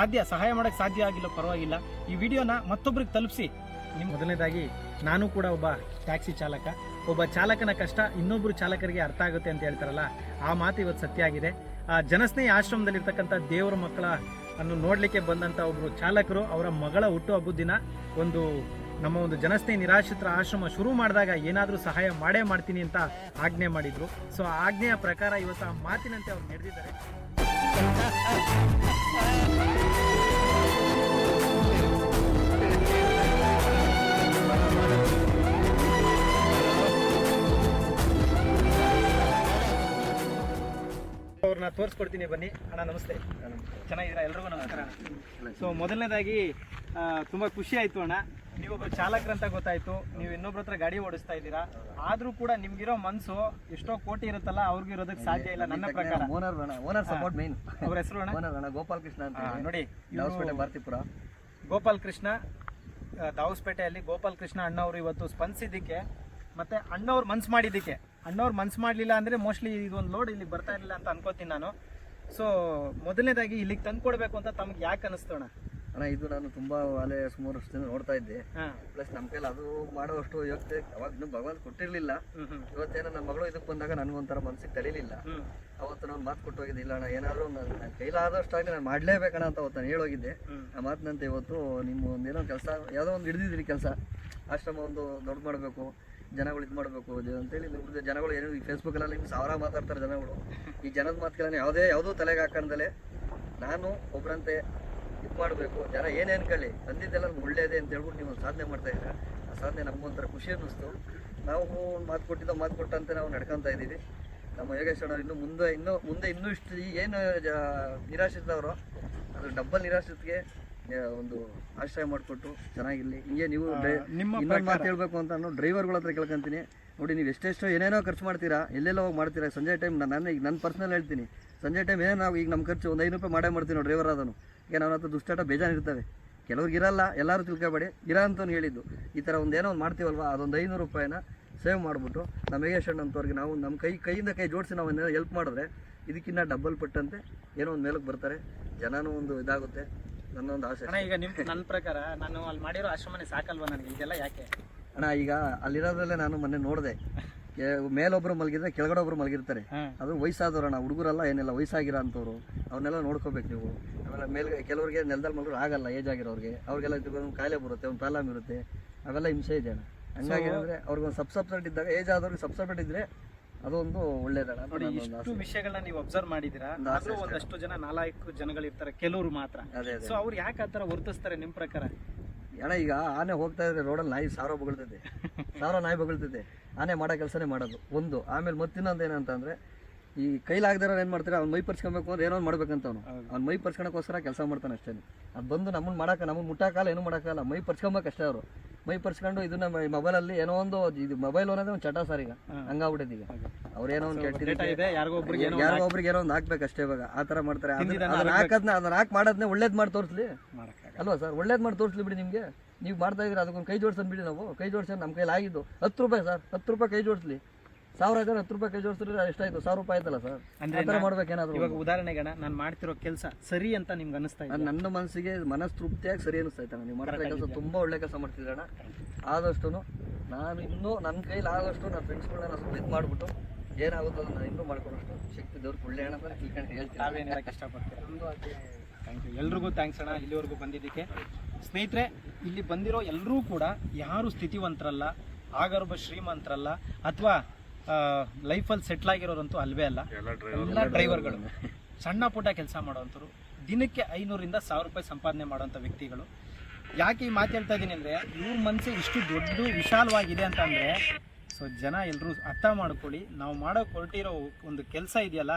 ಸಾಧ್ಯ, ಸಹಾಯ ಮಾಡಕ್ಕೆ ಸಾಧ್ಯ ಆಗಿಲ್ಲ, ಪರವಾಗಿಲ್ಲ. ಈ ವಿಡಿಯೋನ ಮತ್ತೊಬ್ಬರಿಗೆ ತಲುಪಿಸಿ. ನಿಮ್ಮ ಮೊದಲನೇದಾಗಿ, ನಾನು ಕೂಡ ಒಬ್ಬ ಟ್ಯಾಕ್ಸಿ ಚಾಲಕ. ಒಬ್ಬ ಚಾಲಕನ ಕಷ್ಟ ಇನ್ನೊಬ್ರು ಚಾಲಕರಿಗೆ ಅರ್ಥ ಆಗುತ್ತೆ ಅಂತ ಹೇಳ್ತಾರಲ್ಲ, ಆ ಮಾತು ಇವತ್ತು ಸತ್ಯ ಆಗಿದೆ. ಆ ಜನಸ್ನೇಹಿ ಆಶ್ರಮದಲ್ಲಿರ್ತಕ್ಕಂಥ ದೇವರ ಮಕ್ಕಳ ಅನ್ನು ನೋಡಲಿಕ್ಕೆ ಬಂದಂಥ ಒಬ್ಬರು ಚಾಲಕರು, ಅವರ ಮಗಳ ಹುಟ್ಟುಹಬ್ಬದ ದಿನ ಒಂದು ನಮ್ಮ ಒಂದು ಜನಸ್ನೇಹಿ ನಿರಾಶ್ರಿತರ ಆಶ್ರಮ ಶುರು ಮಾಡಿದಾಗ ಏನಾದರೂ ಸಹಾಯ ಮಾಡೇ ಮಾಡ್ತೀನಿ ಅಂತ ಆಜ್ಞೆ ಮಾಡಿದ್ರು. ಸೊ ಆಜ್ಞೆಯ ಪ್ರಕಾರ ಇವತ್ತು ಆ ಮಾತಿನಂತೆ ಅವ್ರು ನಡೆದಿದ್ದಾರೆ. ಅವ್ರನ್ನ ತೋರಿಸ್ಕೊಡ್ತೀನಿ ಬನ್ನಿ. ಅಣ್ಣ ನಮಸ್ತೆ. ಚೆನ್ನಾಗಿದ್ದೀರಾ? ಎಲ್ರಿಗೂ ನಮಸ್ಕಾರ. ಸೊ ಮೊದಲನೇದಾಗಿ ತುಂಬ ಖುಷಿ ಆಯಿತು ಅಣ್ಣ. ನೀವೊಬ್ಬ ಚಾಲಕರಂತ ಗೊತ್ತಾಯ್ತು. ನೀವು ಇನ್ನೊಬ್ರ ಹತ್ರ ಗಾಡಿ ಓಡಿಸ್ತಾ ಇದ್ದೀರಾ. ಆದ್ರೂ ಕೂಡ ನಿಮ್ಗಿರೋ ಮನ್ಸು ಎಷ್ಟೋ ಕೋಟಿ ಇರುತ್ತಲ್ಲ ಅವ್ರಿಗೆ ಇರೋದಕ್ಕೆ ಸಾಧ್ಯ ಇಲ್ಲ ನನ್ನ ಪ್ರಕಾರ. ಓನರ್ ಅಣ್ಣ ಓನರ್ ಸಪೋರ್ಟ್ ಮೇನ್ ಅವ್ರ ಹೆಸರು ಅಣ್ಣ? ಓನರ್ ಅಣ್ಣ ಗೋಪಾಲ್ ಕೃಷ್ಣ ಅಂತ ನೋಡಿ ಭಾರತೀಪುರ. ಗೋಪಾಲ್ ಕೃಷ್ಣ ದಾವಸ್ಪೇಟೆಯಲ್ಲಿ ಗೋಪಾಲ್ ಕೃಷ್ಣ ಅಣ್ಣವರು ಇವತ್ತು ಸ್ಪಂದಿಸಿದ್ದಕ್ಕೆ ಮತ್ತೆ ಅಣ್ಣವ್ರು ಮನ್ಸು ಮಾಡಿದ್ದಕ್ಕೆ ಅಣ್ಣವ್ರು ಮನ್ಸು ಮಾಡಲಿಲ್ಲ ಅಂದರೆ ಮೋಸ್ಟ್ಲಿ ಇದೊಂದು ಲೋಡ್ ಇಲ್ಲಿ ಬರ್ತಾ ಇರಲಿಲ್ಲ ಅಂತ ಅನ್ಕೋತೀನಿ ನಾನು. ಸೊ ಮೊದಲನೇದಾಗಿ ಇಲ್ಲಿಗೆ ತಂದ್ಕೊಡ್ಬೇಕು ಅಂತ ತಮ್ಗೆ ಯಾಕೆ ಅನಿಸ್ತೋಣ ಅಣ್ಣ? ಅಣ್ಣ ಇದು ನಾನು ತುಂಬಾ ಅಲೆ ಸುಮಾರು ವರ್ಷದಿಂದ ನೋಡ್ತಾ ಇದ್ದೆ. ಪ್ಲಸ್ ನಮ್ಮ ಕೈಲಿ ಅದು ಮಾಡುವಷ್ಟು ಯೋಗ್ಯತೆ ಅವಾಗ ಭಗವಂತ ಕೊಟ್ಟಿರ್ಲಿಲ್ಲ. ಇವತ್ತೇನೋ ನನ್ನ ಮಗಳು ಇದಕ್ಕೆ ಬಂದಾಗ ನನಗೊಂಥರ ಮನ್ಸಿಗೆ ತಳಿಲಿಲ್ಲ ಅವತ್ತು ನಾನು ಮಾತು ಕೊಟ್ಟು ಹೋಗಿದ್ದಿಲ್ಲ ಅಣ್ಣ ಏನಾದರೂ ನನ್ನ ಕೈಲಾದಷ್ಟು ಆಗಿ ನಾನು ಮಾಡ್ಲೇಬೇಕಣ್ಣ ಅಂತ ಅವತ್ತು ನಾನು ಹೇಳೋಗಿದ್ದೆ ಆ ಮಾತಿನಂತೆ ಇವತ್ತು ನಿಮ್ಮ ಒಂದೇನೋ ಕೆಲಸ ಯಾವುದೋ ಒಂದು ಹಿಡಿದಿದ್ದೀನಿ ಕೆಲಸ. ಆಶ್ರಮ ಒಂದು ದೊಡ್ಡ ಮಾಡಬೇಕು. ಜನಗಳು ಇದು ಮಾಡಬೇಕು ಅಂತೇಳಿ ಇವ್ರದ್ದು ಜನಗಳು ಏನು, ಈ ಫೇಸ್ಬುಕ್ಕಲ್ಲಿ ಸಾವಿರ ಮಾತಾಡ್ತಾರೆ ಜನಗಳು. ಈ ಜನದ ಮಾತುಗಳನ್ನ ಯಾವುದೇ, ಯಾವುದೋ ತಲೆಗೆ ಹಾಕೊಂಡಲೆ ನಾನು ಒಬ್ಬರಂತೆ ಇದು ಮಾಡಬೇಕು. ಜನ ಏನೇನು ಕೇಳಿ ತಂದಿದ್ದೆಲ್ಲ ಒಳ್ಳೇದೇ ಅಂತ ಹೇಳ್ಬಿಟ್ಟು ನೀವು ಸಾಧನೆ ಮಾಡ್ತಾ ಇದ್ದೀರಾ? ಆ ಸಾಧನೆ ನಮಗೊಂಥರ ಖುಷಿ ಅನ್ನಿಸ್ತು. ನಾವು ಮಾತು ಕೊಟ್ಟಿದ್ದ ಮಾತು ಕೊಟ್ಟಂತೆ ನಾವು ನಡ್ಕೊತಾ ಇದ್ದೀವಿ. ನಮ್ಮ ಯೋಗೇಶ್ ಅಣ್ಣ ಇನ್ನು ಮುಂದೆ, ಇನ್ನೂ ಮುಂದೆ ಇನ್ನೂ ಇಷ್ಟು ಏನು ನಿರಾಶ್ರಿತವರು ಅದು ಡಬ್ಬಲ್ ನಿರಾಶ್ರಿತಗೆ ಒಂದು ಆಶ್ರಯ ಮಾಡಿಕೊಟ್ಟು ಚೆನ್ನಾಗಿರ್ಲಿ. ಹಿಂಗೆ ನೀವು ನಿಮ್ಮ ಇನ್ನೊಂದು ಮಾತು ಹೇಳಬೇಕು ಅಂತ ನಾನು ಡ್ರೈವರ್ಗಳ ಹತ್ರ ಕೇಳ್ಕೊಂತೀನಿ. ನೋಡಿ ನೀವು ಎಷ್ಟೆಷ್ಟೋ ಏನೇನೋ ಖರ್ಚು ಮಾಡ್ತೀರಾ ಎಲ್ಲೆಲ್ಲೋ ಹೋಗಿ ಮಾಡ್ತೀರಾ. ಸಂಜೆ ಟೈಮ್ ನಾನು ಈಗ ನನ್ನ ಪರ್ಸನಲ್ ಹೇಳ್ತೀನಿ. ಸಂಜೆ ಟೈಮ್ ಏನೇ ನಾವು ಈಗ ನಮ್ಮ ಖರ್ಚು ಒಂದು ಐನೂರು ರೂಪಾಯಿ ಮಾಡೇ ಮಾಡ್ತೀವಿ ನಾವು ಡ್ರೈವರ್ ಅದನ್ನು ಈಗ ನನ್ನ ಹತ್ರ ದುಷ್ಟಾಟ ಬೇಜಾರಿರ್ತವೆ ಕೆಲವ್ರಿಗೆ ಇರಲ್ಲ ಎಲ್ಲರೂ ತಿಳ್ಕೊಬೇಡಿ. ಇರ ಅಂತಲೂ ಹೇಳಿದ್ದು. ಈ ಥರ ಒಂದು ಏನೋ ಒಂದು ಮಾಡ್ತೀವಲ್ವ ಅದೊಂದು ಐನೂರು ರೂಪಾಯಿನ ಸೇವ್ ಮಾಡಿಬಿಟ್ಟು ನಮ್ಮ ಯೋಗೇಶ್ ಅಣ್ಣಂತವ್ರಿಗೆ ನಾವು ನಮ್ಮ ಕೈ ಕೈಯಿಂದ ಕೈ ಜೋಡಿಸಿ ನಾವು ಏನಾದ್ರು ಹೆಲ್ಪ್ ಮಾಡಿದ್ರೆ ಇದಕ್ಕಿಂತ ಡಬಲ್ ಪಟ್ಟಂತೆ ಏನೋ ಒಂದು ಮೇಲಕ್ಕೆ ಬರ್ತಾರೆ. ಜನನೂ ಒಂದು ಇದಾಗುತ್ತೆ. ನನ್ನ ಒಂದು ಆಸೆ ಅಣ್ಣ ಈಗ ನಿಮ್ ನನ್ನ ಪ್ರಕಾರ ನಾನು ಅಲ್ಲಿ ಮಾಡಿರೋ ಆಶ್ರಮನೇ ಸಾಕಲ್ವಾ ನನಗೆ? ಇದೆಲ್ಲ ಯಾಕೆ? ಅಣ್ಣ ಈಗ ಅಲ್ಲಿರೋದ್ರಲ್ಲೇ ನಾನು ಮೊನ್ನೆ ನೋಡಿದೆ. ಮೇಲೊಬ್ರು ಮಲಗಿದ್ರೆ ಕೆಳಗಡೆ ಒಬ್ರು ಮಲಗಿರ್ತಾರೆ. ಅದು ಅದು ವಯಸ್ಸಾದವ್ರಣ್ಣ ಹುಡುಗರಲ್ಲ ಏನಿಲ್ಲ ವಯಸ್ಸಾಗಿರೋ ಅಂಥವ್ರು. ಅವ್ರನ್ನೆಲ್ಲ ನೋಡ್ಕೋಬೇಕು ನೀವು. ಆಮೇಲೆ ಮೇಲೆ ಕೆಲವ್ರಿಗೆ ನೆಲದಲ್ಲಿ ಮಲಗರು ಆಗಲ್ಲ ಏಜ್ ಆಗಿರೋರಿಗೆ. ಅವ್ರಿಗೆಲ್ಲ ಒಂದು ಕಾಯಿಲೆ ಬರುತ್ತೆ ಒಂದು ಪ್ರಾಬ್ಲಮ್ ಇರುತ್ತೆ. ಅವೆಲ್ಲ ಹಿಂಸೆ ಇದೆ ಅಣ್ಣ. ಹಂಗಾಗಿ ಏನಂದ್ರೆ ಅವ್ರಿಗೆ ಒಂದು ಸಬ್ ಸಪ್ರೇಟ್ ಇದ್ದಾಗ ಏಜ್ ಆದವ್ರಿಗೆ ಸಬ್ಸಪ್ರೇಟ್ ಇದ್ರೆ ಅದೊಂದು ಒಳ್ಳೇದಲ್ಲ ನೋಡಿ ಇಷ್ಟು. ವಿಷಯಗಳನ್ನ ನೀವು ಅಬ್ಸರ್ವ್ ಮಾಡಿದಿರಾ ಆದ್ರೂ ಒಂದಷ್ಟು ಜನ ನಾಲ್ಕು ಜನಗಳು ಇರ್ತಾರೆ ಕೆಲವರು ಮಾತ್ರ. ಅದೇ ಅದೇ ಸೊ ಅವ್ರು ಯಾಕೆ ಆತರ ವರ್ತಿಸ್ತಾರೆ ನಿಮ್ ಪ್ರಕಾರ? ಅಣ್ಣ ಈಗ ಆನೆ ಹೋಗ್ತಾ ಇದ್ರೆ ರೋಡಲ್ಲಿ ನಾಯಿ ಸಾರೋ ಬಗಳ್ತದೆ ಸಾರೋ ನಾಯಿ ಬಗಳ್ತದೆ ಆನೆ ಮಾಡೋ ಕೆಲಸನೇ ಮಾಡೋದು ಒಂದು. ಆಮೇಲೆ ಮತ್ತಿನ್ನೊಂದು ಏನಂತಂದ್ರೆ ಈ ಕೈಲಾಗದಾರ ಏನು ಮಾಡ್ತಾರೆ? ಅವ್ನು ಮೈ ಪರ್ಸ್ಕೊಬೇಕು ಅಂದ್ರೆ ಏನೋ ಮಾಡ್ಬೇಕಂತ ಅವನು. ಅವ್ನು ಮೈ ಪರ್ಸ್ಕೊಳಕ್ಕೋಸ್ಕರ ಕೆಲಸ ಮಾಡ್ತಾನೆ ಅಷ್ಟೇ ಅದು ಬಂದು ನಮ್ಮನ್ನ ಮಾಡೋಕೆ ನಮ್ಮನ್ನು ಮುಟ್ಟಾಕಲ್ಲ ಏನು ಮಾಡೋಕ್ಕಲ್ಲ ಮೈ ಪರ್ಸ್ಕೊಬೇಕಷ್ಟೇ ಅವರು. ಮೈ ಪರ್ಸ್ಕೊಂಡು ಇದನ್ನ ಮೊಬೈಲಲ್ಲಿ ಏನೋ ಒಂದು ಇದು ಮೊಬೈಲ್ ಅನ್ನೋದೇ ಒಂದು ಚಟ ಸರ್ ಈಗ. ಹಂಗಾಗ್ಬಿಟ್ಟಿದೆ ಈಗ. ಅವ್ರೇನೋ ಒಂದು ಡೇಟಾ ಕೆಟ್ಟ ಇದೆ ಯಾರಿಗೋ ಒಬ್ರಿಗೆ ಏನೋ ಯಾರೋ ಒಬ್ರಿಗೆ ಏನೋ ಒಂದು ಹಾಕ್ಬೇಕು ಅಷ್ಟೇ ಇವಾಗ. ಆ ತರ ಮಾಡ್ತಾರೆ. ಅದನ್ನ ಹಾಕದ್ನ ಅದನ್ನ ಹಾಕಿ ಮಾಡೋದನ್ನೇ ಒಳ್ಳೇದು ಮಾಡಿ ತೋರಿಸ್ಲಿ. ಅಲ್ವಾ ಸರ್ ಒಳ್ಳೇದು ಮಾಡಿ ತೋರಿಸ್ಲಿ ಬಿಡಿ ನಿಮಗೆ. ನೀವು ಮಾಡ್ತಾ ಇದ್ರೆ ಅದಕ್ಕೊಂದು ಕೈ ಜೋಡ್ಸನ್ ಬಿಡಿ ನಾವು. ಕೈ ಜೋಡಿಸ್ ನಮ್ಮ ಕೈಲಿ ಆಗಿದ್ದು. ಹತ್ತು ರೂಪಾಯಿ ಸರ್ ಹತ್ತು ರೂಪಾಯಿ ಕೈ ಜೋಡಿಸ್ಲಿ. ಸಾವಿರ ಜನ ಹತ್ತು ರೂಪಾಯಿ ಕೈ ಜೋಡಿಸಿದ್ರೆ ಎಷ್ಟಾಯ್ತು? ಸಾವಿರ ರೂಪಾಯಿ ಆಯ್ತಲ್ಲ ಸರ್? ಅಂದ್ರೆ ಆ ಥರ ಮಾಡ್ಬೇಕೇನಾದ್ರು ಇವಾಗ ಉದಾಹರಣೆಗೆ ನಾನು ಮಾಡ್ತಿರೋ ಕೆಲಸ ಸರಿ ಅಂತ ನಿಮ್ಗೆ ಅನಿಸ್ತಾ ಇದೆ ನನ್ನ ಮನಸ್ಸಿಗೆ ಮನಸ್ಸು ತೃಪ್ತಿಯಾಗಿ ಸರಿ ಅನಿಸ್ತಾ ನೀವು ಮಾಡ್ತಾ ಕೆಲಸ ತುಂಬ ಒಳ್ಳೆ ಕೆಲಸ ಮಾಡ್ತಿದ್ದೀರಣ್ಣ ಆದಷ್ಟು ನಾನು ಇನ್ನೂ ನನ್ನ ಕೈಲಿ ಆದಷ್ಟು ನನ್ನ ಫ್ರೆಂಡ್ಸ್ಗಳನ್ನ ಸ್ವಲ್ಪ ಇದು ಮಾಡಿಬಿಟ್ಟು ಏನಾಗುತ್ತೋ ನಾನು ಇನ್ನೂ ಮಾಡ್ಕೊಂಡಷ್ಟು ಶಕ್ತಿ ದೇವ್ರು ಒಳ್ಳೆ ಅಣ್ಣ ಅಂತ ತಿಳ್ಕೊಂಡು ಹೇಳ್ತೀನಿ. ಇಷ್ಟಪಡ್ತೀರಾ? ಥ್ಯಾಂಕ್ ಯು ಎಲ್ರಿಗೂ ಥ್ಯಾಂಕ್ಸ್ ಅಣ್ಣ ಇಲ್ಲಿವರೆಗೂ ಬಂದಿದ್ದಕ್ಕೆ. ಸ್ನೇಹಿತರೆ ಇಲ್ಲಿ ಬಂದಿರೋ ಎಲ್ಲರೂ ಕೂಡ ಯಾರು ಸ್ಥಿತಿವಂತರಲ್ಲ ಆಗರ್ಭ ಶ್ರೀಮಂತರಲ್ಲ ಅಥವಾ ಲೈಫಲ್ಲಿ ಸೆಟ್ಲ್ ಆಗಿರೋರಂತೂ ಅಲ್ವೇ ಅಲ್ಲ. ಎಲ್ಲ ಡ್ರೈವರ್ಗಳು ಸಣ್ಣ ಪುಟ್ಟ ಕೆಲಸ ಮಾಡೋವಂಥವ್ರು ದಿನಕ್ಕೆ ಐನೂರಿಂದ ಸಾವಿರ ರೂಪಾಯಿ ಸಂಪಾದನೆ ಮಾಡುವಂಥ ವ್ಯಕ್ತಿಗಳು. ಯಾಕೆ ಈ ಮಾತು ಹೇಳ್ತಾ ಇದ್ದೀನಿ ಅಂದರೆ ಇವ್ರ ಮನಸ್ಸು ಇಷ್ಟು ದೊಡ್ಡ ವಿಶಾಲವಾಗಿದೆ ಅಂತ ಅಂದರೆ ಸೊ ಜನ ಎಲ್ಲರೂ ಅರ್ಥ ಮಾಡ್ಕೊಳ್ಳಿ ನಾವು ಮಾಡೋ ಹೊರಟಿರೋ ಒಂದು ಕೆಲಸ ಇದೆಯಲ್ಲ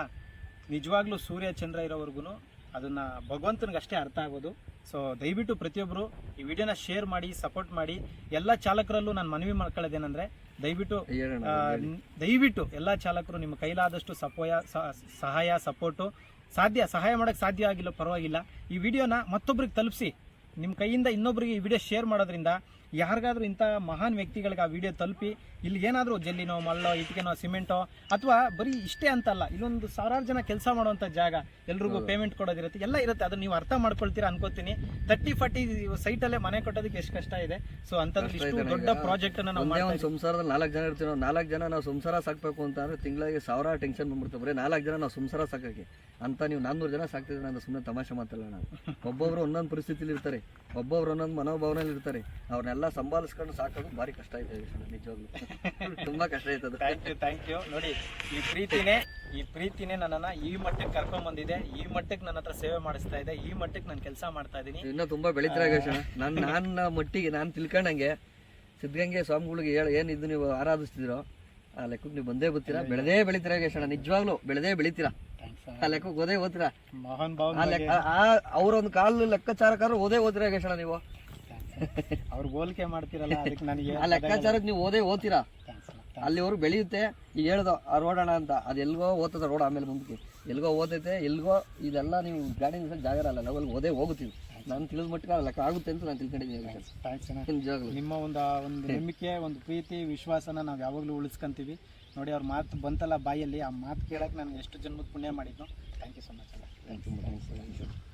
ನಿಜವಾಗ್ಲೂ ಸೂರ್ಯ ಚಂದ್ರ ಇರೋವರೆಗೂ ಅದನ್ನು ಭಗವಂತನಿಗೆ ಅಷ್ಟೇ ಅರ್ಥ ಆಗೋದು. ಸೊ ದಯವಿಟ್ಟು ಪ್ರತಿಯೊಬ್ಬರು ಈ ವಿಡಿಯೋನ ಶೇರ್ ಮಾಡಿ ಸಪೋರ್ಟ್ ಮಾಡಿ. ಎಲ್ಲ ಚಾಲಕರಲ್ಲೂ ನಾನು ಮನವಿ ಮಾಡ್ಕೊಳ್ಳೋದೇನೆಂದರೆ ದಯವಿಟ್ಟು ಆ, ದಯವಿಟ್ಟು ಎಲ್ಲ ಚಾಲಕರು ನಿಮ್ಮ ಕೈಲಾದಷ್ಟು ಸಪೋಯ ಸ- ಸಹಾಯ ಸಪೋರ್ಟು ಸಾಧ್ಯ ಸಹಾಯ ಮಾಡೋಕ್ಕೆ ಸಾಧ್ಯ ಆಗಿಲ್ಲ ಪರವಾಗಿಲ್ಲ. ಈ ವಿಡಿಯೋನ ಮತ್ತೊಬ್ರಿಗೆ ತಲುಪಿಸಿ. ನಿಮ್ಮ ಕೈಯಿಂದ ಇನ್ನೊಬ್ರಿಗೆ ಈ ವಿಡಿಯೋ ಶೇರ್ ಮಾಡೋದ್ರಿಂದ ಯಾರಿಗಾದ್ರೂ ಇಂಥ ಮಹಾನ್ ವ್ಯಕ್ತಿಗಳಿಗೆ ಆ ವಿಡಿಯೋ ತಲುಪಿ ಇಲ್ಲಿ ಏನಾದರೂ ಜಲ್ಲಿನೋ ಮಳ್ಳೋ ಇಟ್ಕೆನೋ ಸಿಮೆಂಟೋ ಅಥವಾ ಬರೀ ಇಷ್ಟೇ ಅಂತಲ್ಲ ಇಲ್ಲೊಂದು ಸಾವಿರಾರು ಜನ ಕೆಲಸ ಮಾಡುವಂಥ ಜಾಗ ಎಲ್ರಿಗೂ ಪೇಮೆಂಟ್ ಕೊಡೋದಿರುತ್ತೆ ಎಲ್ಲ ಇರುತ್ತೆ ಅದನ್ನು ನೀವು ಅರ್ಥ ಮಾಡ್ಕೊಳ್ತೀರಾ ಅನ್ಕೋತೀನಿ. ತರ್ಟಿ ಫಾರ್ಟಿ ಸೈಟಲ್ಲೇ ಮನೆ ಕಟ್ಟೋದಕ್ಕೆ ಎಷ್ಟು ಕಷ್ಟ ಇದೆ. ಸೊ ಅಂಥದ್ದು ಇಷ್ಟು ದೊಡ್ಡ ಪ್ರಾಜೆಕ್ಟ್ ಅನ್ನ ನಾವು ಒಂದೇ ಮಾಡ್ತಾ ಸಂಸಾರದಲ್ಲಿ ನಾಲ್ಕು ಜನ ಇರ್ತೀವಿ. ನಾವು ನಾಲ್ಕು ಜನ ನಾವು ಸಂಸಾರ ಸಾಕಬೇಕು ಅಂತ ಅಂದ್ರೆ ತಿಂಗಳಿಗೆ ಸಾವಿರ ಟೆನ್ಷನ್ ಬಂದ್ಬಿಡ್ತೀವಿ ಬರೀ ನಾಲ್ಕು ಜನ ನಾವು ಸಂಸಾರ ಸಾಕಕ್ಕೆ. ಅಂತ ನೀವು ನಾನ್ನೂರು ಜನ ಸಾಕ್ತಿದ್ರೆ ನಾನು ಸುಮ್ಮನೆ ತಮಾಷೆ ಮಾತಲ್ಲ ನಾನು. ಒಬ್ಬೊಬ್ರು ಒಂದೊಂದು ಪರಿಸ್ಥಿತಿಲಿ ಇರ್ತಾರೆ. ಒಬ್ಬೊಬ್ರು ಒಂದೊಂದು ಮನೋಭಾವನೆಯಲ್ಲಿ ಇರ್ತಾರೆ. ಅವ್ರನ್ನೆಲ್ಲ ಸಂಭಾಲಿಸ್ಕೊಂಡು ಸಾಕೋದು ಭಾರಿ ಕಷ್ಟ ಇದೆ ನಿಜವಾಗ್ಲು. ತುಂಬಾ ಕಷ್ಟ ಆಯ್ತದ. ಥ್ಯಾಂಕ್ ಯು ಥ್ಯಾಂಕ್ ಯು ನೋಡಿ ಈ ಪ್ರೀತಿನೇ ಈ ಪ್ರೀತಿನೇ ನನ್ನನ್ನ ಈ ಮಟ್ಟಕ್ಕೆ ಕರ್ಕೊಂಡ್ ಬಂದಿದೆ. ಈ ಮಟ್ಟಕ್ಕೆ ನನ್ನ ಹತ್ರ ಸೇವೆ ಮಾಡಿಸ್ತಾ ಇದೆ. ಈ ಮಟ್ಟಕ್ಕೆ ನಾನು ಕೆಲಸ ಮಾಡ್ತಾ ಇದ್ದೀನಿ ಇನ್ನೂ ತುಂಬಾ ಬೆಳಿತಾರೆ ನಾನು ನನ್ನ ಮಟ್ಟಿಗೆ ನಾನು ತಿಳ್ಕೊಂಡಂಗೆ ಸಿದ್ಧಗಂಗೆ ಸ್ವಾಮಿಗಳಿಗೆ ಹೇಳಿ ಏನು ಇದು ನೀವು ಆರಾಧಿಸ್ತಿದ್ರೋ ಆ ಲೆಕ್ಕಕ್ಕೆ ನೀವು ಬಂದೇ ಬರ್ತೀರಾ. ಬೆಳೆದೇ ಬೆಳಿತೀರ ಯೋಗೇಶಣ್ಣ ನಿಜವಾಗ್ಲೂ ಬೆಳೆದೇ ಬೆಳಿತೀರಾ. ಆ ಲೆಕ್ಕಕ್ಕೆ ಓದೇ ಓದ್ತೀರಾ? ಮೋಹನ್ ಆ ಲೆಕ್ಕ ಅವ್ರೊಂದು ಕಾಲು ಓದೇ ಓದ್ತೀರಾ ಯೋಗೇಶಣ್ಣ ನೀವು? ಅವ್ರು ಹೋಲಿಕೆ ಮಾಡ್ತಿರಲ್ಲ ಅದಕ್ಕೆ ನನಗೆ ಆ ಲೆಕ್ಕಾಚಾರಕ್ಕೆ ನೀವು ಓದೇ ಓದ್ತೀರಾ? ಅಲ್ಲಿವರೆಗೂ ಬೆಳೆಯುತ್ತೆ ಈಗ ಹೇಳ್ದು ಆ ರೋಡಣ ಅಂತ. ಅದು ಎಲ್ಗೋ ಓದ್ತದ ರೋಡ್ ಆಮೇಲೆ ಮುಂದಕ್ಕೆ. ಎಲ್ಗೋ ಓದೈತೆ ಎಲ್ಗೋ ಇದೆಲ್ಲ ನೀವು ಗಾಡಿ ನಿಲ್ಸಕ್ಕೆ ಜಾಗ ಇರಲ್ಲ ಲೆವೆಲ್ ಓದೇ ಹೋಗುತ್ತೀವಿ. ನಾನು ತಿಳಿದ ಮಟ್ಟಿಗೆ ಲೆಕ್ಕ ಆಗುತ್ತೆ ಅಂತ ನಾನು ತಿಳ್ಕೊಂಡಿದ್ದೀನಿ ನಿಮ್ಮ ಒಂದು ಒಂದು ನಂಬಿಕೆ ಒಂದು ಪ್ರೀತಿ ವಿಶ್ವಾಸನ ನಾವು ಯಾವಾಗಲೂ ಉಳಿಸ್ಕೊಂತೀವಿ. ನೋಡಿ ಅವ್ರ ಮಾತು ಬಂತಲ್ಲ ಬಾಯಲ್ಲಿ ಆ ಮಾತು ಕೇಳಕ್ಕೆ ನಾನು ಎಷ್ಟು ಜನ್ಮದ ಪುಣ್ಯ ಮಾಡಿದ್ನು thank you so much thank you thank thanks